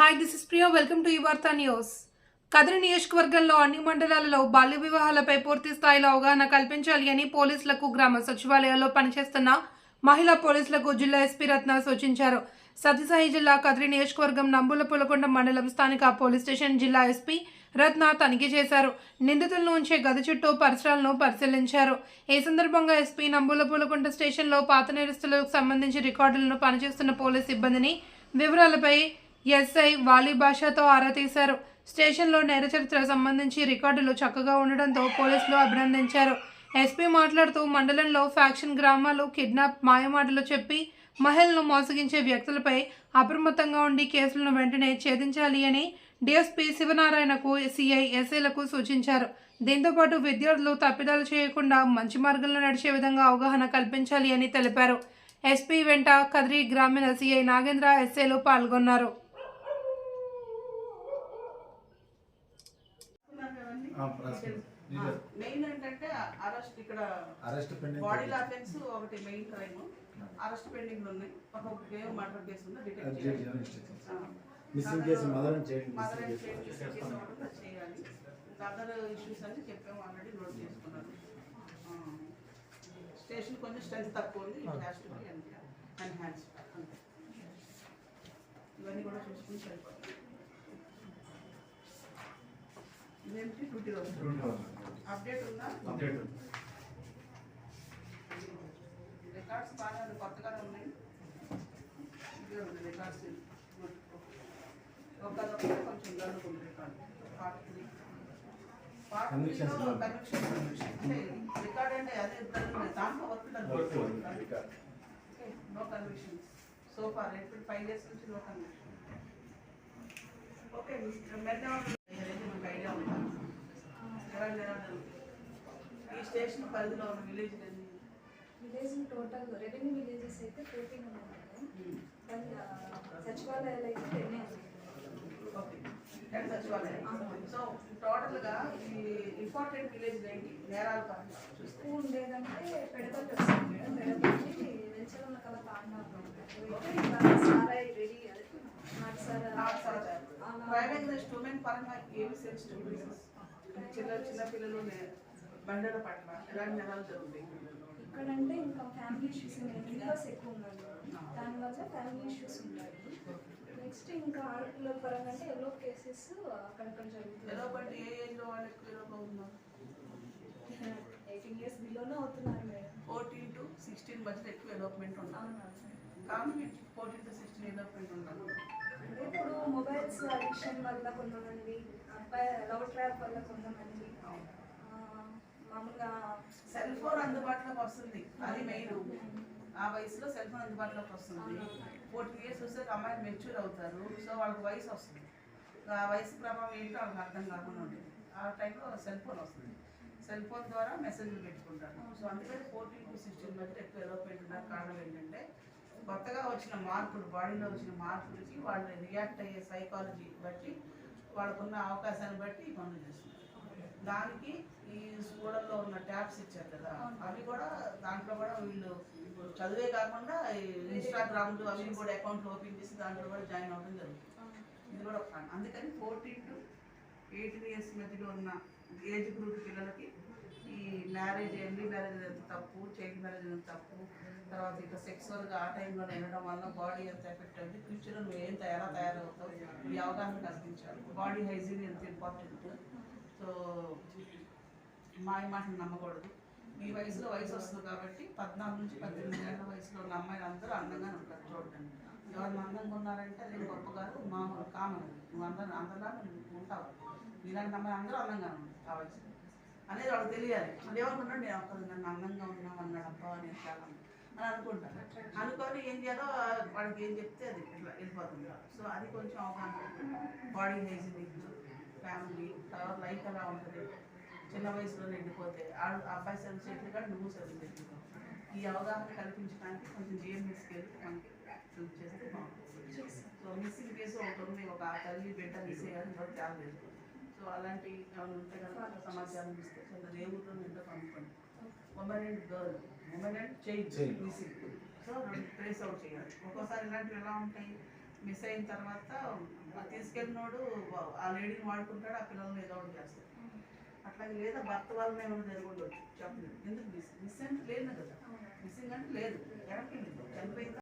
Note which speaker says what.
Speaker 1: Hi this is Priya welcome to యువర్త news Kadiri నియోజకవర్గంలో అన్ని మండలాలలో బాల్య వివాహాలపై పూర్తి స్థాయిలో అవగాహన కల్పించాలి అని పోలీసులకు గ్రామ సచివాలయాల్లో పనిచేస్తున్న మహిళా పోలీసులకు జిల్లా ఎస్పీ రత్న సూచించారు. సత్యసాయి జిల్లా కదిరి నియోజకవర్గం నంబుల పులకొండ మండలం స్థానిక పోలీస్ స్టేషన్ జిల్లా ఎస్పీ రత్న తనిఖీ చేశారు. నిందితులను ఉంచే గది చుట్టూ పరిసరాలను పరిశీలించారు. ఈ సందర్భంగా ఎస్పీ నంబుల పులకొండ స్టేషన్లో పాత నేరస్తులకు సంబంధించి రికార్డులను పనిచేస్తున్న పోలీస్ సిబ్బందిని వివరాలపై ఎస్ఐ వాలి భాషతో ఆరా తీశారు. స్టేషన్లో నేర చరిత్ర సంబంధించి రికార్డులు చక్కగా ఉండడంతో పోలీసులు అభినందించారు. ఎస్పీ మాట్లాడుతూ మండలంలో ఫ్యాక్షన్ గ్రామాలు కిడ్నాప్ మాయమాటలు చెప్పి మహిళలను మోసగించే వ్యక్తులపై అప్రమత్తంగా ఉండి కేసులను వెంటనే ఛేదించాలి అని డిఎస్పీ శివనారాయణకు సిఐ ఎస్ఐలకు సూచించారు. దీంతోపాటు విద్యార్థులు తప్పిదాలు చేయకుండా మంచి మార్గంలో నడిచే విధంగా అవగాహన కల్పించాలి అని తెలిపారు. ఎస్పీ వెంట కదిరి గ్రామీణ సిఐ నాగేంద్ర ఎస్ఐలు పాల్గొన్నారు
Speaker 2: ఆ, ప్రస్తుతం. ఇది
Speaker 3: మెయిన్ ఏంటంటే అరెస్ట్ ఇక్కడ
Speaker 2: అరెస్ట్ పెండింగ్
Speaker 3: బాడీ అఫెన్స్ ఒకటి మెయిన్ క్రైమ్ అరెస్ట్ పెండింగ్ ఉన్నాయి. ఒక గ్రేవ్ మర్డర్ కేసు ఉంది. డిటెక్ట్ చేయాలి.
Speaker 2: Missing case mother and child
Speaker 3: mother and
Speaker 2: missing
Speaker 3: child
Speaker 2: case
Speaker 3: case ఒకటి చేయాలి. అదర్ ఇష్యూస్ అన్ని చెప్పాము ఆల్రెడీ నోట్ చేసుకున్నాను. స్టేషన్ కొంచెం స్ట్రెంత్ తక్కువ ఉంది. It has to be enhance ఇవన్నీ కూడా చూసుకుని సరిపోతుంది. ఇదేంటి డ్యూటీ రోజు అప్డేట్ ఉందా
Speaker 2: అప్డేట్
Speaker 3: రికార్డ్స్ బాగానే ఉంది కొత్తగానే ఉన్నాయి ఇదే ఉంది రికార్డ్స్ ఒకదొకటి కొంచెం జరుగుతుంది record part three part
Speaker 2: Convictions
Speaker 3: త్రీలో
Speaker 2: లో-
Speaker 3: కన్విక్షన్ అంటే రికార్డ్ అంటే అదే జరుగుతుంది దాంట్లో work no convictions so far ఎప్పుడు ఫైవ్ ఇయర్స్ నుంచి నో కన్విక్షన్ ఓకే మెల్లగా ఈ స్టేషన్ పరిధిలో ఉన్న village
Speaker 4: village total revenue villages అయితే ఫోర్టీన్ ఉన్నాయి సచివాలయాలు అయితే టెన్
Speaker 3: ఓకే. సచివాలయం సో టోటల్గా ఈ ఇంపార్టెంట్ విలేజ్ ఏంటి? నేరాల పరంగా చూస్తే
Speaker 4: ఉండేదంటే పెడపల్లి వస్తుంది మేడం. పెడపల్లి వెంచరన్న కల తాండాలు అయితే ఇంకా సారాయి రెడీ అది నాటు
Speaker 3: ప్రైవేట్ పరంగా ఏమి సెన్సిటివ్ చిన్న చిన్న పిల్లలు బండల పట్ల ఎలాంటి నేరాలు జరుగుతాయి
Speaker 4: ఇక్కడంటే ఇంకా ఫ్యామిలీ ఇష్యూస్ రివర్స్ ఎక్కువ ఉన్నాయి దానివల్ల ఫ్యామిలీ ఇష్యూస్ ఉంటాయి. నెక్స్ట్ ఇంకా ఆడపిల్లల పరంగా అంటే ఎల్లో కేసెస్ అక్కడక్కడ
Speaker 3: ఎలా
Speaker 4: జరుగుతుంది
Speaker 3: బట్టి ఏ ఏజ్లో వాళ్ళు ఎక్కువ ఎలా ఉన్నారు
Speaker 4: ఎయిటీన్ ఇయర్స్ బిలోనే అవుతున్నారు మేడం.
Speaker 3: ఫోర్టీన్ టు సిక్స్టీన్ మధ్య ఎక్కువ డెవలప్మెంట్
Speaker 4: అవునా
Speaker 3: కానీ ఫోర్టీన్ టు సిక్స్టీన్ డెవలప్మెంట్
Speaker 4: అంటే ఇప్పుడు మొబైల్స్ అడిక్షన్ వల్ల కొంతమంది అబ్బాయి లవ్ ట్రాప్ వల్ల కొంతమంది మామూలుగా
Speaker 3: సెల్ ఫోన్ అందుబాటులోకి వస్తుంది. అది మెయిన్ ఆ వయసులో సెల్ ఫోన్ అందుబాటులోకి వస్తుంది. ఫోర్టీ ఇయర్స్ వస్తే అమ్మాయిలు మెచ్యూర్ అవుతారు. సో వాళ్ళకి వయసు వస్తుంది. ఆ వయసు ప్రభావం ఏంటో వాళ్ళకి అర్థం కాకుండా ఉంటుంది. ఆ టైంలో సెల్ ఫోన్ వస్తుంది. సెల్ ఫోన్ ద్వారా మెసేజ్లు పెట్టుకుంటారు. సో అందుకని ఫోర్టీన్ టు సిక్స్టీన్ మధ్య ఎక్కువ డెవలప్మెంట్ ఉన్న కారణం ఏంటంటే కొత్తగా వచ్చిన మార్పులు బాడీలో వచ్చిన మార్పులకి వాళ్ళు రియాక్ట్ అయ్యే సైకాలజీ బట్టి వాళ్ళకున్న అవకాశాన్ని బట్టి ఈ పనులు చేస్తున్నారు. దానికి ఈ స్కూళ్ళల్లో ఉన్న ట్యాబ్స్ ఇచ్చారు కదా అవి కూడా దాంట్లో కూడా వీళ్ళు చదివే కాకుండా ఇన్స్టాగ్రామ్లు అవి కూడా అకౌంట్లు ఓపెన్ చేసి దాంట్లో కూడా జాయిన్ అవ్వడం జరుగుతుంది. ఇది కూడా అందుకని ఫోర్టీన్ టు ఎయిటీన్ ఇయర్స్ మధ్యలో ఉన్న ఏజ్ గ్రూప్ పిల్లలకి ఈ మ్యారేజ్ ఎర్లీ మ్యారేజ్ ఎంత తప్పు చైల్డ్ మ్యారేజ్ అంత తప్పు. తర్వాత ఇక సెక్సువల్గా ఆ టైంలో వెళ్ళడం వల్ల బాడీ ఎంత ఎఫెక్ట్ అవుతుంది ఫ్యూచర్లో నువ్వు ఏం ఎలా తయారవుతావు? ఈ అవగాహన కల్పించాలి. బాడీ హైజీన్ ఎంత ఇంపార్టెంట్ సో మాయ మాటలు నమ్మకూడదు. ఈ వయసులో వయసు వస్తుంది కాబట్టి పద్నాలుగు నుంచి పద్దెనిమిది ఏళ్ళ వయసులో ఉన్న అమ్మాయిలు అందరూ అందంగానే ఉంటారు చూడండి. ఎవరు అందంగా ఉన్నారంటే అది గొప్ప కాదు మామూలు కామన్ నువ్వు అందరూ అందరిలా ఉంటావు. ఇలాంటి అమ్మాయి అందరూ అందంగా ఉంటారు కావాల్సింది అనేది వాళ్ళకి తెలియాలి. వాళ్ళు ఏమనుకుంటాడు నేను ఒక్కరు నన్ను అందంగా ఉన్నాం అన్నాడు అబ్బా అని చాలా అని అనుకుంటారు. అనుకొని ఏం చేయాలో వాడికి ఏం చెప్తే అది ఇట్లా వెళ్ళిపోతుంది సో అది కొంచెం అవగాహన బాడీ హైజీనిక్ ఫ్యామిలీ తర్వాత లైఫ్ ఎలా ఉంటుంది? చిన్న వయసులో నిండిపోతే ఆడు అబ్బాయి సెల్ చేయట్లు కానీ నువ్వు సెల్ చేయట్లు ఈ అవగాహన కల్పించడానికి కొంచెం జిఎంఎస్కి వెళ్ళి మనకి చూస్ చేస్తే బాగుంటుంది. సో మిస్సింగ్ కేసు ఒకటి ఉంది ఒక తల్లి బిడ్డ మిస్ అయ్యారు చాలా సో అలాంటి ఏమైనా ఉంటే కనుక సమాచారం ఇస్తే. కొంత దేవుడితో నిండా కనుక్కోండి women and girl women and
Speaker 2: child.
Speaker 3: Missing so రెండు ట్రేస్ అవుట్ చేయాలి. ఒక్కోసారి ఇలాంటివి ఎలా ఉంటాయి? మిస్ అయిన తర్వాత తీసుకెళ్ళినోడు ఆ లేడీని వాడుకుంటాడు ఆ పిల్లల్ని ఏదో ఒకటి చేస్తాడు. అట్లాగే లేదా భర్త వాళ్ళని ఏమైనా జరిగి ఉండొచ్చు చెప్పలేదు. ఎందుకు మిస్ మిస్ అంటే లేదు కదా. మిస్సింగ్ అంటే లేదు. ఎక్కడికి వెళ్ళింది చనిపోయిందా